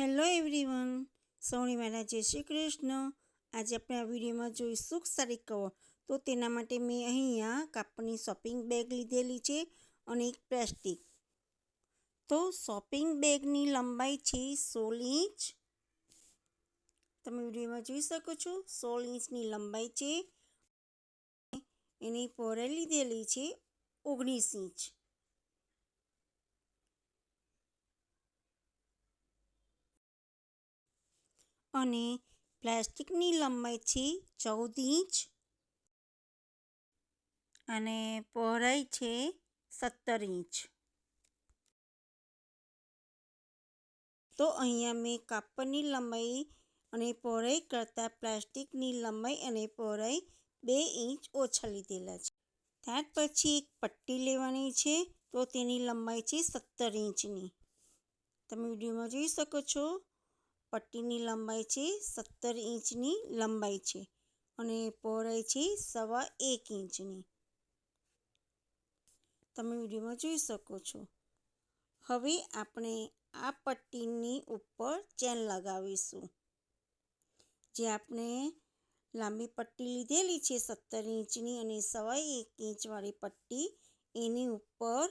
Hello everyone સૌની મારા જય શ્રી કૃષ્ણ. આજે આપણે આ વિડીયોમાં જોઈશું સારી કવર તો તેના માટે મેં અહીંયા કાપડની શોપિંગ બેગ લીધેલી છે અને એક પ્લાસ્ટિક તો શોપિંગ બેગની લંબાઈ છે સોળ ઇંચ. તમે વિડીયોમાં જોઈ શકો છો, સોળ ઇંચની લંબાઈ છે. એની પહોળાઈ લીધેલી છે ઓગણીસ ઇંચ. અને પ્લાસ્ટિકની લંબાઈ છે ચૌદ ઇંચ અને પહોળાઈ છે સત્તર ઇંચ. તો અહીંયા મેં કાપડની લંબાઈ અને પહોળાઈ કરતાં પ્લાસ્ટિકની લંબાઈ અને પહોળાઈ બે ઇંચ ઓછા લીધેલા છે. ત્યાર પછી એક પટ્ટી લેવાની છે, તો તેની લંબાઈ છે સત્તર ઇંચની. તમે વિડીયોમાં જોઈ શકો છો પટ્ટીની લંબાઈ છે સત્તર ઇંચની લંબાઈ છે અને પહોળાઈ છે સવા એક ઇંચની. તમે વિડીયોમાં જોઈ શકો છો. હવે આપણે આ પટ્ટીની ઉપર ચેન લગાવીશું. જે આપણે લાંબી પટ્ટી લીધેલી છે સત્તર ઇંચની અને સવા એક ઇંચવાળી પટ્ટી એની ઉપર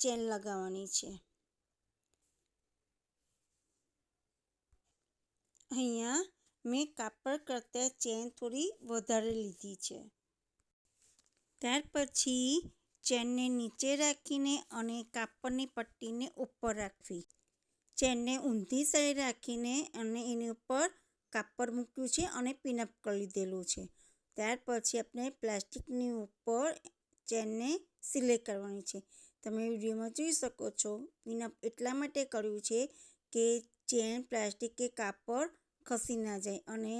ચેન લગાવવાની છે. અહીંયા મેં કાપડ કરતાં ચેન થોડી વધારે લીધી છે. ત્યાર પછી ચેનને નીચે રાખીને અને કાપડની પટ્ટીને ઉપર રાખવી. ચેનને ઊંધી સાઈડ રાખીને અને એની ઉપર કાપડ મૂક્યું છે અને પિનઅપ કરી લીધેલું છે. ત્યાર પછી આપણે પ્લાસ્ટિકની ઉપર ચેનને સિલાઈ કરવાની છે. તમે વિડીયોમાં જોઈ શકો છો પિનઅપ એટલા માટે કર્યું છે કે ચેન, પ્લાસ્ટિક કે કાપડ ખસી ના જાય અને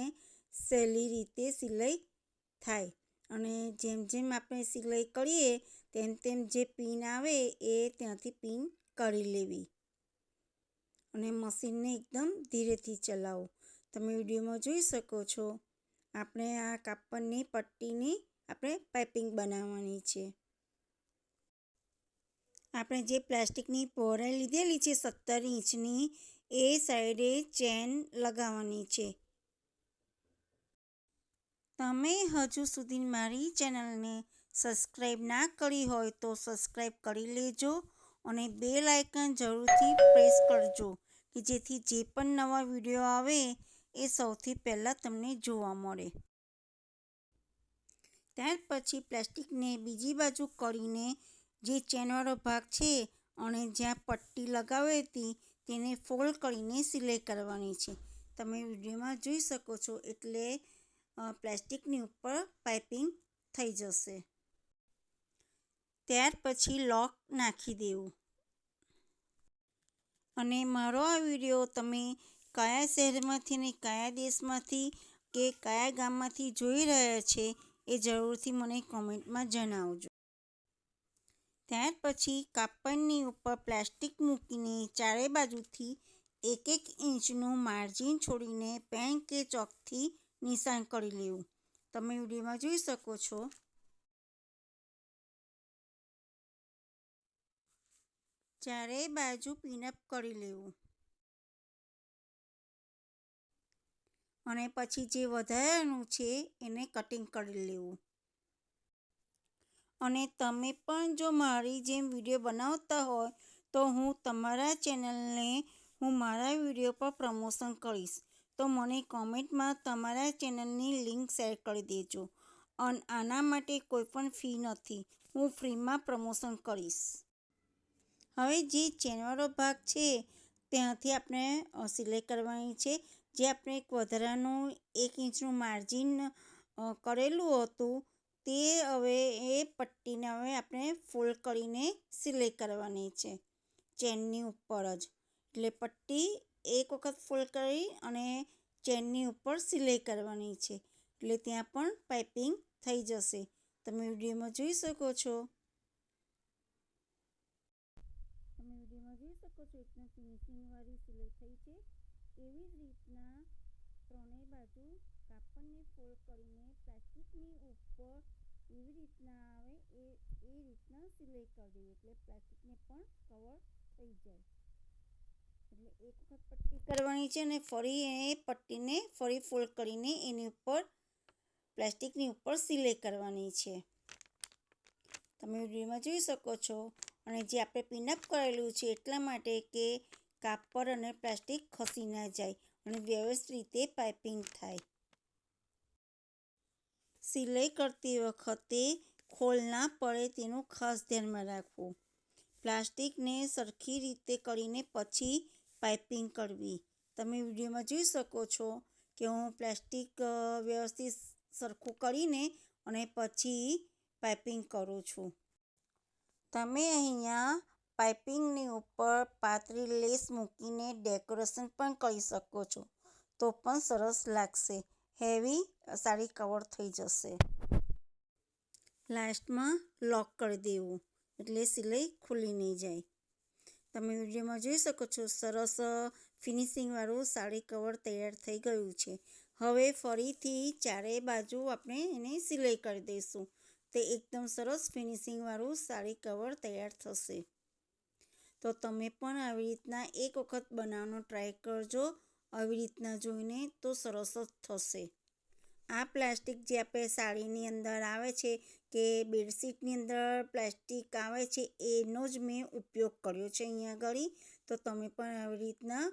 સહેલી રીતે સિલાઈ થાય. અને જેમ જેમ આપણે સિલાઈ કરીએ, તેમ તેમ જે પિન આવે એ ત્યાંથી પિન કાઢી લેવી. અને મશીનને એકદમ ધીરેથી ચલાવો. તમે વિડીયોમાં જોઈ શકો છો, આપણે આ કાપડની પટ્ટીની આપણે પાઇપિંગ બનાવવાની છે. આપણે જે પ્લાસ્ટિકની પહોળાઈ લીધેલી છે, સત્તર ઇંચની, એ સાઈડે ચેન લગાવવાની છે. તમે હજુ સુધી મારી ચેનલને સબસ્ક્રાઈબ ના કરી હોય તો સબસ્ક્રાઈબ કરી લેજો અને બે લાઇકન જરૂરથી પ્રેસ કરજો, કે જેથી જે પણ નવા વીડિયો આવે એ સૌથી પહેલાં તમને જોવા મળે. ત્યાર પછી પ્લાસ્ટિકને બીજી બાજુ કરીને જે ચેનવાળો ભાગ છે અને જ્યાં પટ્ટી લગાવી હતી તેને ફોલ્ડ કરીને સિલાઈ કરવાની છે. તમે વિડીયોમાં જોઈ શકો છો એટલે પ્લાસ્ટિકની ઉપર પાઇપિંગ થઈ જશે. ત્યાર પછી લોક નાખી દેવું. અને મારો આ વીડિયો તમે કયા શહેરમાંથી ને કયા દેશમાંથી કે કયા ગામમાંથી જોઈ રહ્યા છે એ જરૂરથી મને કોમેન્ટમાં જણાવજો. ત્યાર પછી કાપડની ઉપર પ્લાસ્ટિક મૂકીને ચારે બાજુથી એક એક ઇંચનું માર્જિન છોડીને પેન કે ચોકથી નિશાન કરી લેવું. તમે વિડીયોમાં જોઈ શકો છો. ચારેય બાજુ પિનઅપ કરી લેવું. અને પછી જે વધારાનું છે એને કટિંગ કરી લેવું. અને તમે પણ જો મારી જેમ વીડિયો બનાવતા હોય, તો હું તમારા ચેનલને, હું મારા વીડિયો પર પ્રમોશન કરીશ. તો મને કોમેન્ટમાં તમારા ચેનલની લિંક શેર કરી દેજો. અને આના માટે કોઈ પણ ફી નથી. હું ફ્રીમાં પ્રમોશન કરીશ. હવે જે ચેનવાળો ભાગ છે, ત્યાંથી આપણે સિલાઈ કરવાની છે. જે આપણે એક વધારાનું એક ઇંચનું માર્જિન કરેલું હતું તે હવે એ પટ્ટીને હવે આપણે ફોલ્ડ કરીને સિલાઈ કરવાની છે, ચેનની ઉપર જ. એટલે પટ્ટી એક વખત ફોલ્ડ કરી અને ચેનની ઉપર સિલાઈ કરવાની છે. એટલે ત્યાં પણ પાઇપિંગ થઈ જશે. તમે વિડીયોમાં જોઈ શકો છો. તમે વિડીયોમાં જોઈ શકો છો, એકદમ ફિનિશિંગવાળી સિલાઈ થઈ છે. એવી જ રીતના ત્રણેય બાજુ કાપડને ફોલ્ડ કરીને પ્લાસ્ટિકની ઉપર એવી રીતના આવે એ એ રીતના સિલાઈ કરી દઈએ એટલે પ્લાસ્ટિકને પણ કવર થઈ જાય. એટલે એક વખત પટ્ટી કરવાની છે અને ફરી એ પટ્ટીને ફરી ફોલ્ડ કરીને એની ઉપર, પ્લાસ્ટિકની ઉપર સિલાઈ કરવાની છે. તમે વિડીયોમાં જોઈ શકો છો. અને જે આપણે પિનઅપ કરેલું છે એટલા માટે કે કાપડ અને પ્લાસ્ટિક ખસી ના જાય. અને વ્યવસ્થિત રીતે પાઇપિંગ થાય. સિલાઈ કરતી વખતે ખોલ ના પડે તેનું ખાસ ધ્યાનમાં રાખવું. પ્લાસ્ટિકને સરખી રીતે કરીને પછી પાઇપિંગ કરવી. તમે વિડીયોમાં જોઈ શકો છો કે હું પ્લાસ્ટિક વ્યવસ્થિત સરખું કરીને અને પછી પાઇપિંગ કરું છું. તમે અહીંયા પાઇપિંગની ઉપર પાતળી લેસ મૂકીને ડેકોરેશન પણ કરી શકો છો. તો પણ સરસ લાગશે. હેવી સાડી કવર થઈ જશે. લાસ્ટમાં લોક કરી દેવું. એટલે સિલાઈ ખુલી નહીં જાય. તમે વિડીયોમાં જોઈ શકો છો, સરસ ફિનિશિંગવાળું સાડી કવર તૈયાર થઈ ગયું છે. હવે ફરીથી ચારેય બાજુ આપણે એને સિલાઈ કરી દઈશું. તે એકદમ સરસ ફિનિશિંગવાળું સાડી કવર તૈયાર થશે. તો તમે પણ આવી રીતના એક વખત બનાવવાનો ટ્રાય કરજો. આવી રીતના જોઈને તો સરસ જ થશે. આ પ્લાસ્ટિક જે આપણે સાડીની અંદર આવે છે કે બેડશીટની અંદર પ્લાસ્ટિક આવે છે, એનો જ મેં ઉપયોગ કર્યો છે અહીંયા આગળ. તો તમે પણ આવી રીતના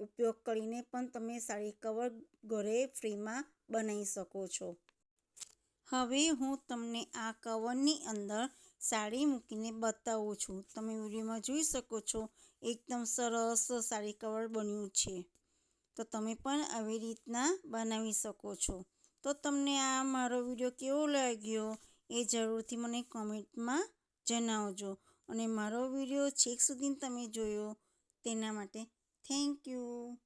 ઉપયોગ કરીને પણ તમે સાડી કવર ઘરે ફ્રીમાં બનાવી શકો છો. હવે હું તમને આ કવરની અંદર સાડી મૂકીને બતાવું છું. તમે વિડીયોમાં જોઈ શકો છો, એકદમ સરસ સાડી કવર બન્યું છે. તો તમે પણ આવી રીતના બનાવી શકો છો. તો તમને આ મારો વીડિયો કેવો લાગ્યો એ જરૂરથી મને કોમેન્ટમાં જણાવજો. અને મારો વીડિયો છેક સુધી તમે જોયો તેના માટે થેન્ક યુ.